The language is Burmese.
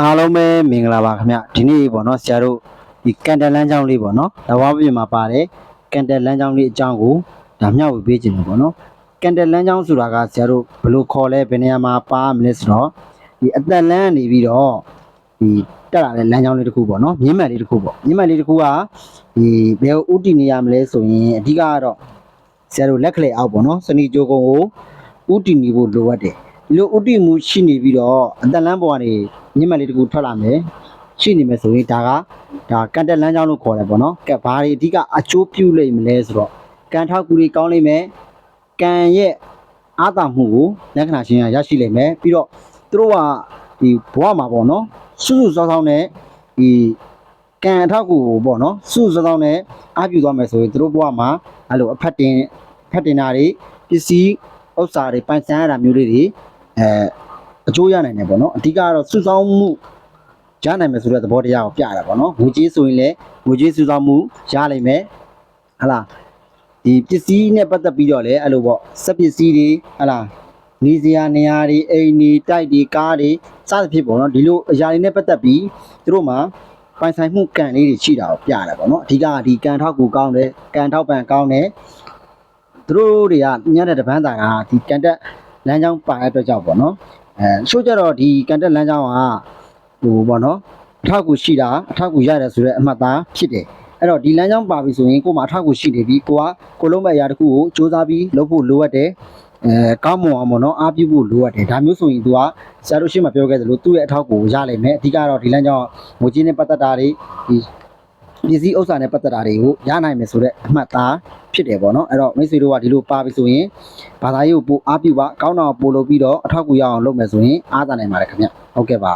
အားလုံးပဲမင်္ဂလာပါခင်ဗျဒီနေ့ပေါ့နော်ဆရာတို့ဒီကန်တက်လန်းချောင်းလေးပေါ့နော်လဝပြင်မှာပါတယ်ကန်တက်လန်းချောင်းလေးအကြောင်းကိုဒါမျှဝေပေးခြင်းလို့ပေါ့နော်ကန်တက်လန်းချောင်းဆိုတာကဆရာတို့ဘယ်လိုခေါ်လဲဘယ်နေရာမှာပါမလဲဆိုတော့ဒီအသက်လန်းနေပြီးတော့ဒီတက်လာတဲ့လမ်းကြောင်းလေးတစ်ခုပေါ့နော်မြင်းမှန်လေးတစ်ခုပေါ့မြင်းမှန်လေးတစ်ခုကဒီဘယ်ကိုဥတည်နေရမလဲဆိုရင်အဓိကကတော့ဆရာတို့လက်ကလေးအောက်ပေါ့နော်စနီကြိုကုံကိုဥတည်နေဖို့လိုအပ်တယ်ဒီလိုဥတည်မှုရှိနေပြီးတော့အသက်လန်းပေါ်ကနေ မြင့်မလေးတကူထွက်လာမယ်ရှိနေမယ်ဆိုရင်ဒါကဒါကန်တက်လန်းချောင်းလို့ခေါ်တယ်ပေါ့နော်ကဲဘာတွေအဓိကအကျိုးပြုလိမ့်မလဲဆိုတော့ကန်ထောက်ကူတွေကောင်းလိမ့်မယ်ကန်ရဲ့အာသာမှုကိုလက္ခဏာချင်းရရှိလိမ့်မယ်ပြီးတော့သူတို့ကဒီဘဝမှာပေါ့နော်စွစွစောစောနဲ့ဒီကန်အထောက်ကူကိုပေါ့နော်စွစွစောစောနဲ့အားပြုသွားမယ်ဆိုရင်သူတို့ဘဝမှာအဲ့လိုအဖက်တင်ဖက်တင်တာတွေပစ္စည်းဥစ္စာတွေပိုင်ဆိုင်ရတာမျိုးလေးတွေအဲ အကျိုးရနိုင်တယ်ပေါ့နော်အဓိကကတော့စွစောင်းမှုရနိုင်မယ်ဆိုတဲ့သဘောတရားကိုပြတာပေါ့နော်ငွေကြေးဆိုရင်လည်းငွေကြေးစုဆောင်းမှုရနိုင်မယ်ဟလာဒီပစ္စည်းနဲ့ပတ်သက်ပြီးတော့လည်းအဲ့လိုပေါ့စက်ပစ္စည်းတွေဟလာနေစရာနေရာတွေအိမ်တွေတိုက်တွေကားတွေစသဖြင့်ပေါ့နော်ဒီလိုအရာတွေနဲ့ပတ်သက်ပြီးသူတို့မှာပိုင်ဆိုင်မှုကံလေးတွေရှိတာကိုပြတာပေါ့နော်အဓိကကဒီကံထောက်ကူကောင်းတယ်ကံထောက်ပံကောင်းတယ်သူတို့တွေကညတဲ့တပန်းတာကဒီကံတက်လမ်းကြောင်းပါတဲ့အတွက်ကြောင့်ပေါ့နော် အဲချို့ကြတော့ဒီကံတက်လမ်းကြောင်းကဟိုပေါ့နော်အထောက်အကူရှိတာအထောက်အကူရတယ်ဆိုတော့အမှတ်သားဖြစ်တယ်အဲ့တော့ဒီလမ်းကြောင်းပါပြီဆိုရင်ကိုယ်မှာအထောက်အကူရှိနေပြီကိုကကိုလုံးမဲ့အရာတစ်ခုကိုစူးစမ်းပြီးလုပ်ဖို့လိုအပ်တယ်အဲကောင်းမွန်အောင်ပေါ့နော်အားပြုဖို့လိုအပ်တယ်ဒါမျိုးဆိုရင် तू ကဆရာတို့ရှင်းမပြောခဲ့သလိုသူ့ရဲ့အထောက်အကူရလိမ့်မယ်အဓိကတော့ဒီလမ်းကြောင်းငွေကြေးနဲ့ပတ်သက်တာတွေဒီ ပစ္စည်းဥစ္စာနဲ့ပတ်သက်တာတွေကိုရနိုင်မယ်ဆိုတော့အမှတ်သားဖြစ်တယ်ပေါ့နော်အဲ့တော့မိတ်ဆွေတို့ကဒီလိုပါပြီဆိုရင်ဘာသာရေးကိုပိုအားပြုပါကောင်းတာကိုပို့လုပ်ပြီးတော့အထောက်အကူရအောင်လုပ်မယ်ဆိုရင်အားသာနိုင်ပါတယ်ခင်ဗျဟုတ်ကဲ့ပါ